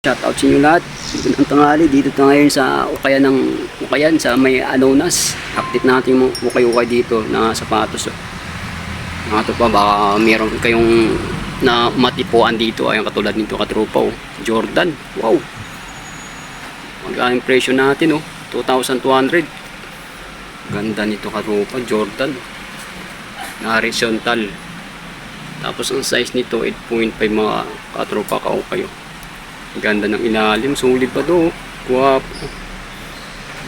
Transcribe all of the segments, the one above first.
Shout out sa inyo lahat. Dito ng tanghali, dito tayo ngayon sa Ukayan ng Ukayan sa may Anonas. Update natin yung ukay-ukay dito na sapatos. Oh. Mga pa, baka meron kayong na matipuan dito. Ayun katulad nito katropa. Oh. Jordan. Wow. Magkano yung presyo natin oh. 2,200. Ganda nito katropa. Jordan. Na horizontal. Tapos ang size nito 8.5 mga katropa ka kayo. Ganda ng ilalim, sulit pa do. Guwapo.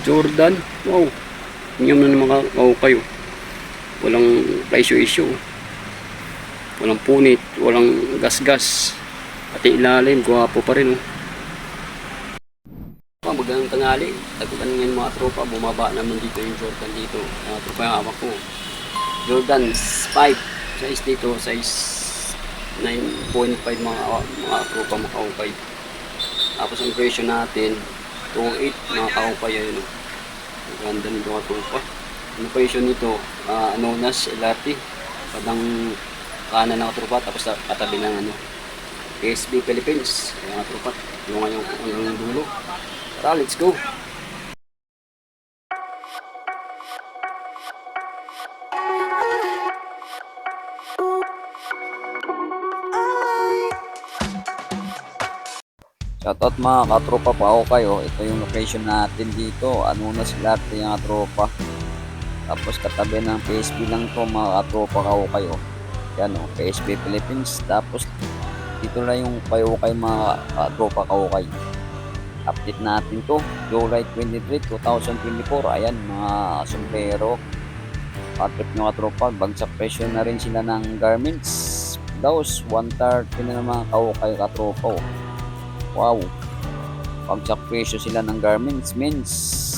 Jordan, wow. Inyong na naman kakao kayo. Walang issue-issue. Walang punit, walang gas-gas. Pati ilalim, guwapo pa rin. Oh. Ah, magandang tangali. Tagutan ngayon mga tropa. Bumaba naman dito yung Jordan dito. Mga tropa yung hawak ko. Jordan 5. Size dito, size 9.5 mga, mga tropa makaukay. Tapos ang presyo natin, 2.8 mga kaupay yun. oh. Ang ganda nito mga tropa. Ang presyo nito, uh, ano nas, LRT. Padang kanan ng tropa, tapos katabi ng ano, PSB Philippines. Kaya mga tropa, yung ngayong yung dulo. Tara, let's go! Shoutout mga katropa pa ako kayo. Ito yung location natin dito. Ano na sila ito yung katropa. Tapos katabi ng PSB lang to mga katropa ka ako kayo. Yan o, PSB Philippines. Tapos dito lang yung kayo kayo mga katropa ka ako kayo. Update natin to. July 23, 2024. Ayan mga sombrero. Patrip nyo katropa. Bagsak presyo na rin sila ng garments. Daos, 130 na naman kayo kayo katropa. Oh. Wow. Pagsak presyo sila ng garments, men's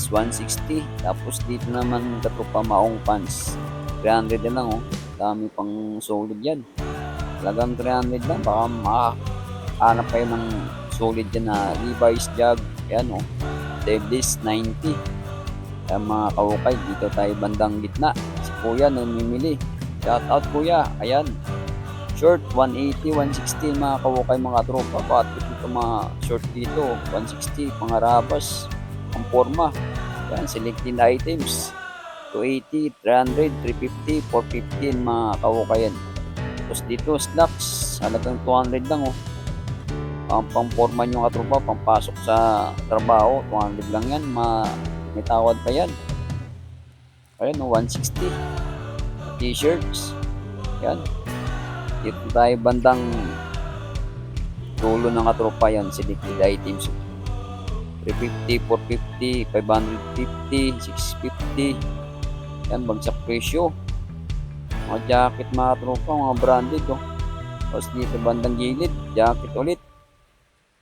160. Tapos dito naman katropa maong pants. 300 na lang oh. Dami pang solid yan. Talagang 300 lang. Baka makahanap kayo ng solid yan na Levi's Jag. Yan oh. Devlis 90. Kaya mga kawukay, dito tayo bandang gitna. Si kuya namimili. Shout out kuya. Ayan. Short 180, 160 mga kawukay mga tropa. Bakit dito mga short dito 160 mga rabas ang forma. Yan, selected items. 280, 300, 350, 450 mga kawukayan. Tapos dito slacks, halagang 200 lang oh. Ang pang-forma nyo katropa, pampasok sa trabaho, 200 lang yan. Ma may tawad pa yan. Ayan, oh, 160. T-shirts. Yan. Dito tayo bandang dulo ng katropa yan, selected items. 350, 450, 550, 650. Yan, bagsak presyo. Mga jacket mga tropa, mga branded oh. Tapos dito bandang gilid, jacket ulit.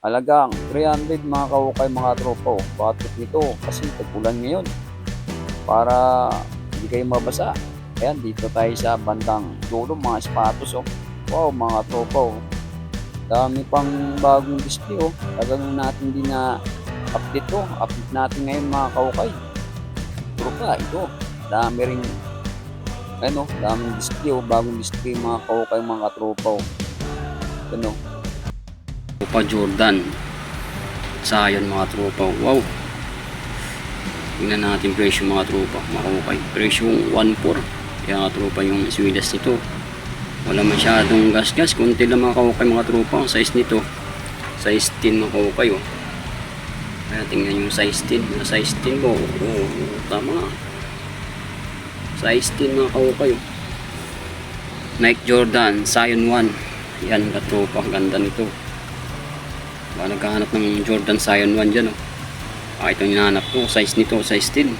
Halagang 300 mga kaukay mga tropa oh. Bakit nito? Kasi tagulan ngayon. Para hindi kayo mabasa. Ayan, dito tayo sa bandang dulo, mga sapatos oh. Wow, mga tropa oh. Dami pang bagong display oh. Tagal na natin din na update to. Update natin ngayon mga kaukay. Tropa, ito. Dami rin ano, daming display oh. Bagong display mga kaukay, mga tropa oh. Ano, Tropa Jordan. Sayan mga tropa. Wow. Tingnan natin presyo mga tropa. Makukay. Presyo 1.4. Kaya mga tropa yung swidas nito. Wala masyadong gas-gas. Kunti lang mga kaukay mga tropa. Ang size nito. Size 10 mga kaukay. Oh. Kaya tingnan yung size 10. Yung size 10 ko. Oh, tama. Size 10 mga kaukay. Oh. Nike Jordan. Zion 1. Yan katropa. Ang ganda nito. Baka naghahanap ng Jordan Zion 1 dyan, oh. Ah, ito hinahanap ko. Size nito, size 10.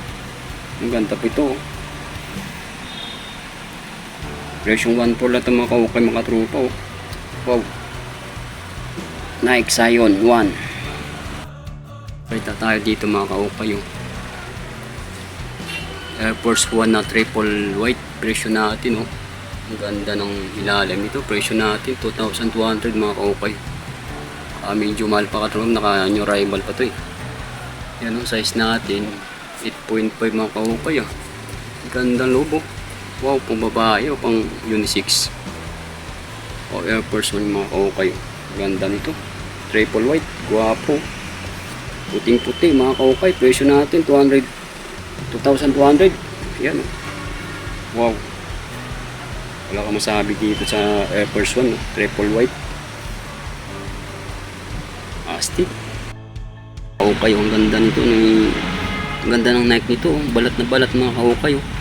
Ang ganda po ito, oh. Presyong 1.4 lang ito mga kaukay, mga tropa, oh. Wow. Nike Zion 1. Kita tayo dito mga kaukay, oh. Air Force 1 na triple white. Presyo natin, oh. Ang ganda ng ilalim nito. Presyo natin, 2,200 mga kaukay. Ah, medyo mahal pa katulong naka new rival pa to eh. Yan ang size natin. 8.5 mga kaupay ah. Gandang lobo. Wow, pang babae o pang unisex. O Air Force 1 mga kaupay. Ganda nito. Triple white. Guwapo. Puting-puti mga kaukay. Presyo natin 200 2,200. Yan. oh. Wow. Wala ka masabi dito sa Air Force One. No? Triple white. Astig. Kaukay. Ang ganda nito. Ng, ang ganda ng Nike nito. oh. Balat na balat mga kaukay. Oh.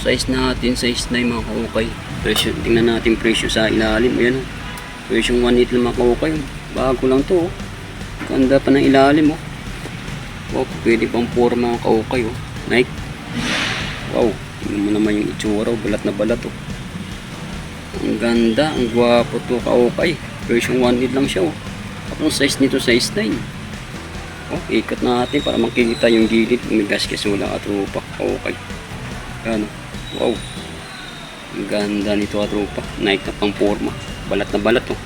Size natin. Size 9 mga kaukay. Presyo. Tingnan natin presyo sa ilalim. Ayan. Oh. Presyo 1.8 lang mga kaukay. oh. Bago lang to. Oh. Ganda pa ng ilalim. Oh. Wow, pwede pang pour mga kaukay oh. Nike. Wow, tingnan mo naman yung itsura, oh. balat na balat oh. Ang ganda, ang gwapo to kaukay. Version 1 lang siya oh. Tapos size nito size 9. Oh, ikot natin para makikita yung gilid. May gasket wala katropa. Kaukay. Yan oh. Wow. Ang ganda nito katropa. Nike na pang forma. Balat na balat oh.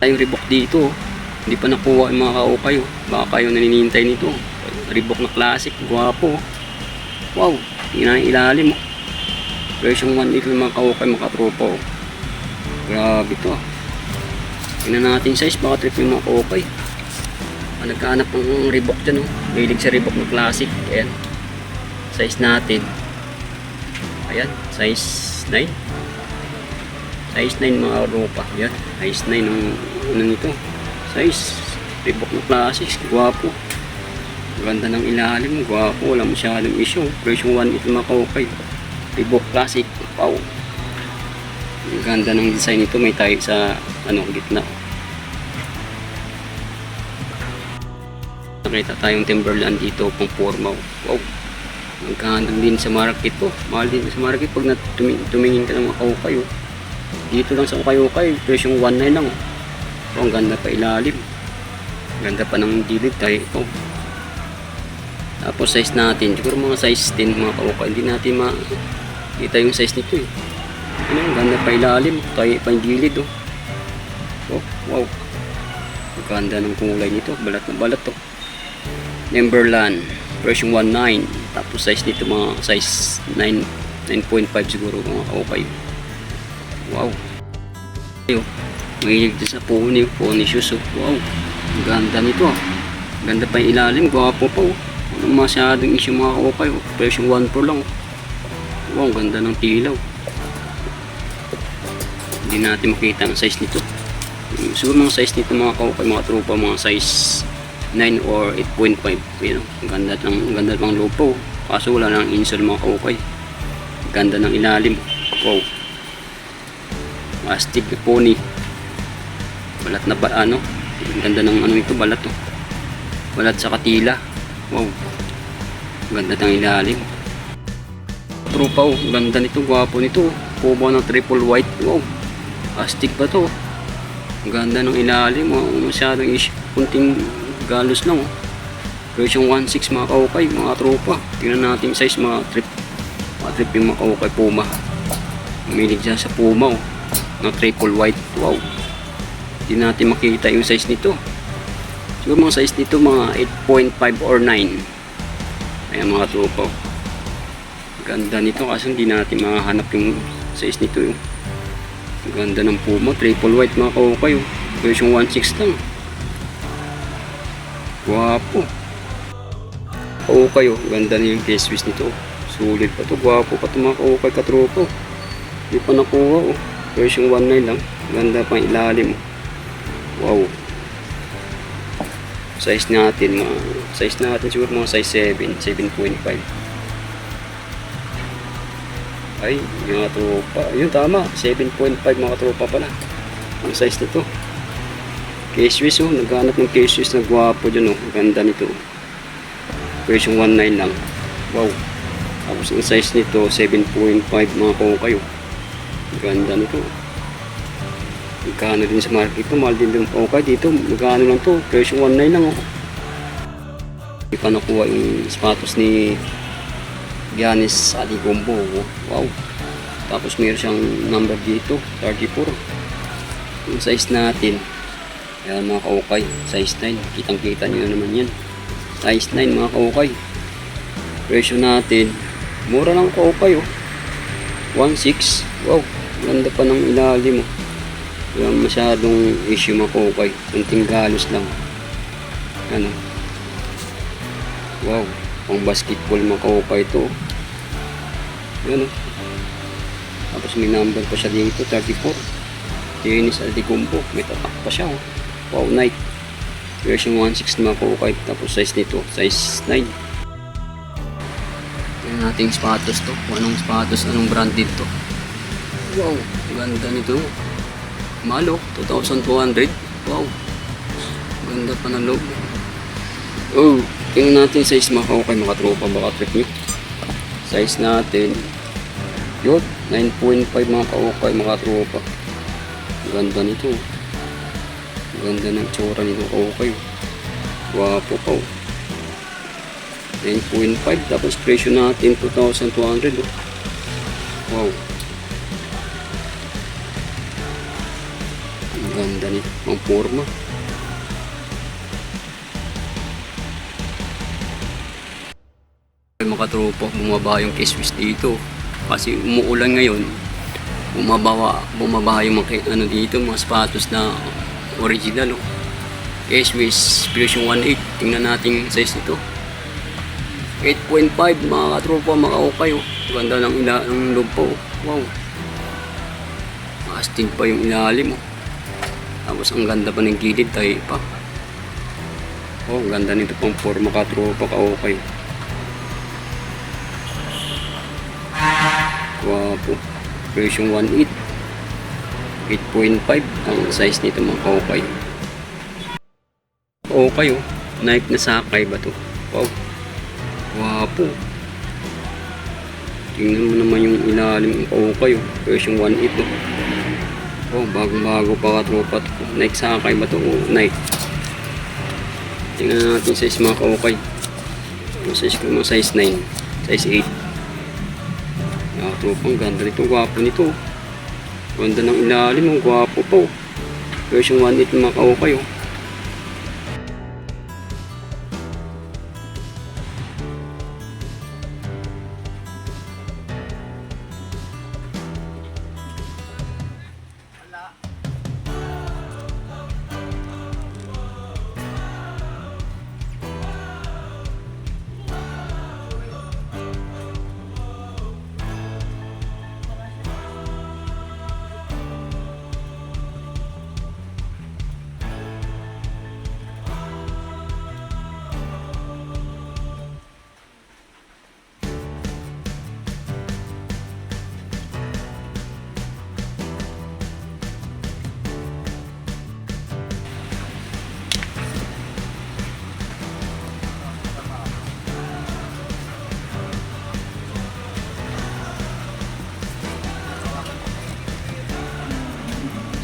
Tayong Reebok dito oh. Hindi pa nakuha yung mga kaukay oh. Baka kayo naninintay nito. Reebok na classic, gwapo. oh. Wow, tingnan ang ilalim oh. Version 1 ito yung mga kaukay, mga katropa oh. Grabe to. ah. Tingnan natin size, baka trip yung mga kaukay. Ah, nagkahanap ng Reebok dyan oh. Mahilig sa Reebok na classic. Ayan. Size natin. Ayan, size 9. Size 9 mga katropa. Ayan, size 9 ng ano nito. Size Reebok na classics gwapo. Ganda ng ilalim gwapo wala masyadong issue. Version 1 ito mga kaukay Reebok classic wow. Ganda ng design nito may tayo sa ano gitna. Nakita tayong Timberland dito pang forma wow magkano din sa market to mahal din sa market pag na tumingin, ka ng mga kaukay oh. dito lang sa ukay-ukay version 1 lang oh. Oh, ang ganda pa ilalim. Ganda pa ng gilid tayo ito. Tapos size natin, siguro mga size 10 mga kauka. Hindi natin makita yung size nito eh. Ano, ganda pa ilalim. Tayo pa yung gilid oh. Oh, wow. Ang ganda ng kulay nito. Balat na balat to. Timberland version 19. Tapos size nito mga size 9 9.5 siguro mga kauka. Wow. Ayun. Mahilig din sa pony, pony shoes. Oh. Wow, ang ganda nito. ah. Ganda pa yung ilalim, gwapo pa. Oh. Walang masyadong issue mga kaukay. Oh. Version 1 Pro lang. Oh. Wow, ganda ng tilaw. Hindi natin makita ang size nito. Siguro mga size nito mga kaukay, mga tropa, mga size 9 or 8.5. Yan, oh. ang ganda ng ang ganda ng lupo. Kaso wala nang insole mga kaukay. Ganda ng ilalim. Wow. Astig na pony balat na ba ano ang ganda ng ano ito balat to balat sa katila wow ang ganda ng ilalim trupa oh ganda nito gwapo nito kubo ng triple white wow astig pa to ang ganda ng ilalim oh, masyadong ish kunting galos lang oh. Version 1.6 mga kaukay mga tropa. Tingnan natin yung size mga trip. Mga trip yung mga kaukay puma. Umilig siya sa puma oh. Na triple white wow. Hindi natin makita yung size nito. Siguro mga size nito mga 8.5 or 9 ayan mga tropa ganda nito kasi hindi natin makahanap yung size nito yung ganda ng puma triple white mga kaukay oh. version 1.6 lang guwapo kaukay oh ganda na yung case piece nito sulit pa to guwapo pa to mga kaukay katropa hindi pa nakuha oh version 1.9 lang ganda pa yung ilalim. Wow. Size natin, mga size natin siguro mga size 7, 7.5. Ay, yung mga tropa. Yun tama, 7.5 mga tropa pala. Ang size nito. Case Swiss oh, naghanap ng case Swiss na gwapo dyan oh. Ganda nito. Version 1.9 lang. Wow. Tapos ang size nito, 7.5 mga kayo. Ganda nito. Magkano din sa market ito, mahal din yung okay dito. Magkano lang to, presyo 1.9 lang oh. Hindi pa nakuha yung sapatos ni Giannis Aligombo. oh. Wow. Tapos meron siyang number dito, 34. Yung size natin, Ayan mga kaukay, size 9. Kitang kita nyo naman yan. Size 9 mga kaukay. Presyo natin, mura lang kaukay oh. 1.6. Wow, ganda pa ng ilalim oh. Walang masyadong issue makukay. Kunting galos lang. Ano? Wow. Pang basketball makukay ito. Yan o. Tapos may number pa siya dito, 34. Dennis Alticumpo. May tatak pa siya. Oh. Wow, Nike. Version 1.6 na makukay. Tapos size nito, size 9. Yan nating sapatos to. Kung anong sapatos, anong brand dito. Wow, ganda nito. Malo, 2,200. Wow. Ganda pa ng loob. Oh, tingnan natin size mga kaukay mga tropa baka trip nyo. Size natin. Yun, 9.5 mga kaukay mga tropa. Ganda nito. Ganda ng tsura nito kaukay. Wapo pa oh. 9.5 tapos presyo natin 2,200 oh. Wow. Ang ganda nito. Ang forma. Mga tropa, bumaba yung K-Swiss dito. Kasi umuulan ngayon. Bumaba, bumaba yung mga, ano dito, mga sapatos na original. Oh. K-Swiss version 1.8. Tingnan natin size nito. 8.5 mga katropa, mga okay. Oh. Ganda ng, ila, ng loob po. Wow. Astig pa yung ilalim. Oh. Tapos ang ganda pa ng gilid tayo pa. Oh, ganda nito pang forma katropa ka okay. Wapo. Version 1.8. 8.5 ang size nito mga kaukay. Okay oh. Nike na sakay ba to? Wow. Wapo. Tingnan mo naman yung ilalim ng kaukay oh. Version 1.8 oh. Oh, bagong-bago pa katropa to. Nike sakay ba to? Oh, Nike. Tingnan natin size mga kaukay. Yung size ko mga size 9. Size 8. Ah, tropang ganda nito. Gwapo nito. Ganda ng ilalim. Ang gwapo pa. oh. Version 1.8 mga kaukay oh.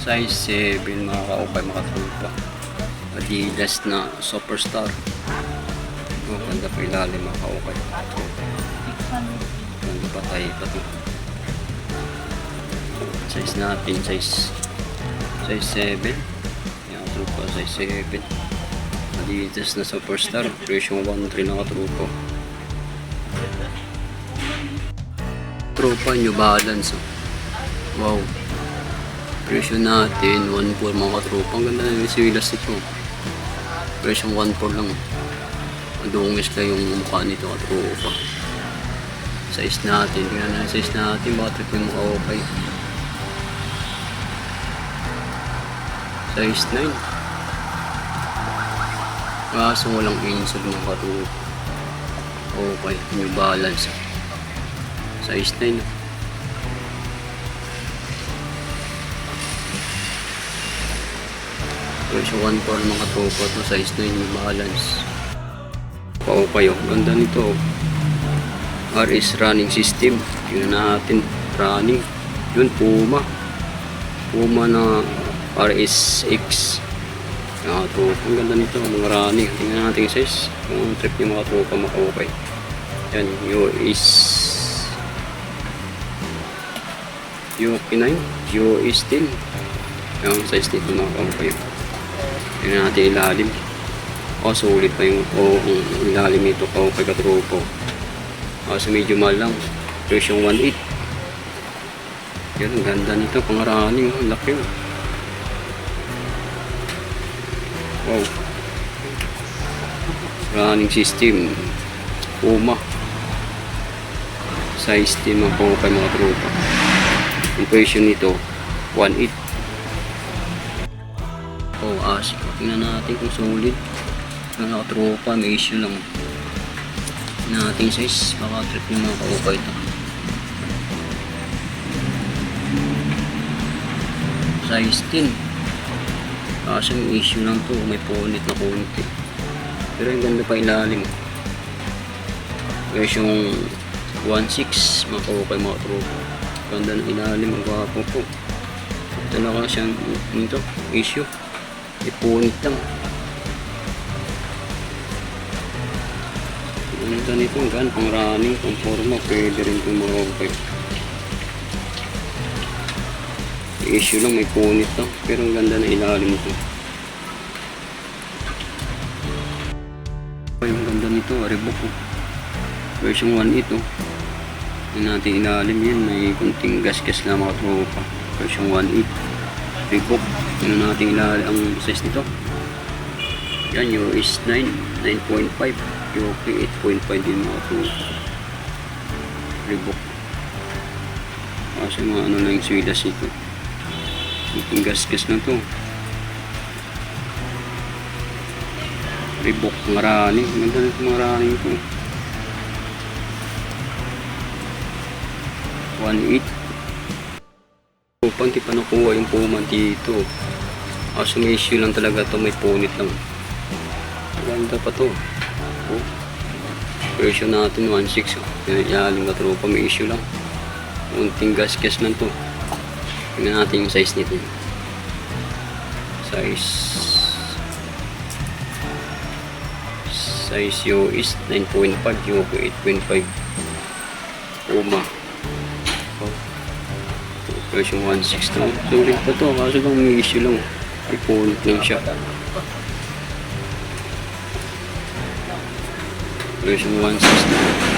Size 7 mga kaupay mga tropa Adidas na superstar. Oh, ganda pa ilalim mga kaupay ganda pa tayo pa to size natin size size 7 yan tropa size 7 Adidas na superstar presyo 1.3 na katrupa tropa New Balance. Wow Presyo natin, 1.4 mga katropa. Ang ganda na yung siwilas nito. Presyo 1.4 lang. Madungis lang yung mukha nito katropa. Size natin, tingnan na size natin. Baka trip yung mukha okay. Size 9. Kaso walang insog ng katropa. Okay, new balance. Size 9. Presyo 1 for mga tropa to size 9 yung balance. Pao kayo. Ganda nito. RS running system. Tingnan natin. Running. Yun, Puma. Puma na RSX. Mga tropa. Ang ganda nito. Mga running. Tingnan natin yung size. Kung trip yung mga tropa makaukay. Yan. US UK9. US 10. Yung size nito mga kaukay. Tingnan natin ilalim. O, sulit pa yung o, ang ilalim nito o kay katropo. Kaso medyo mahal lang. Version 1.8. Yan, ang ganda nito. Pangarani, oh, ang laki. Oh. Wow. Running system. Puma. Size din mga po kay mga tropa. Impression nito, 1.8. Tingnan natin kung solid. Mga tropa, may issue lang. Tingnan natin size. Baka trip yung mga kaupa ito. Size 10. Kaso may issue lang to. May punit na konti. Pero yung ganda pa ilalim. Guys, yung 1.6 mga kaupa yung mga tropa. Ganda ng ilalim. Ang gwapo po. Ito na lang siyang nito, issue. May punit lang. Ang ganda nito, ang ganda, pang running, pang forma, pwede rin itong mga okay. Issue lang, may punit lang, pero ang ganda na ilalim ito. Ang ganda nito, Reebok oh. Version 1 ito. Yung natin ilalim yan, may kunting gas-gas na mga tropa. Version 1.8. Reebok. Yung natin ilalim ang size nito. Yan, US 9, 9.5. UK 8.5 din mga tropa. Reebok. Kasi mga ano na yung swidas ito. Kunting gas-gas na to. Reebok, marani. Ganda nito marani ito. 1.8 Upang di pa nakuha yung puman dito. Kaso may issue lang talaga to may punit lang. Ganda pa to. Oh. Version natin 1.6 oh. Pinayaling na tropa may issue lang. Unting gas-gas lang to. Tingnan natin yung size nito. Size. Size yo is 9.5 yung 8.5 Puma version 1.6 to. Sulit pa to, kaso lang may issue lang. May punit lang siya. Version 1.6 to.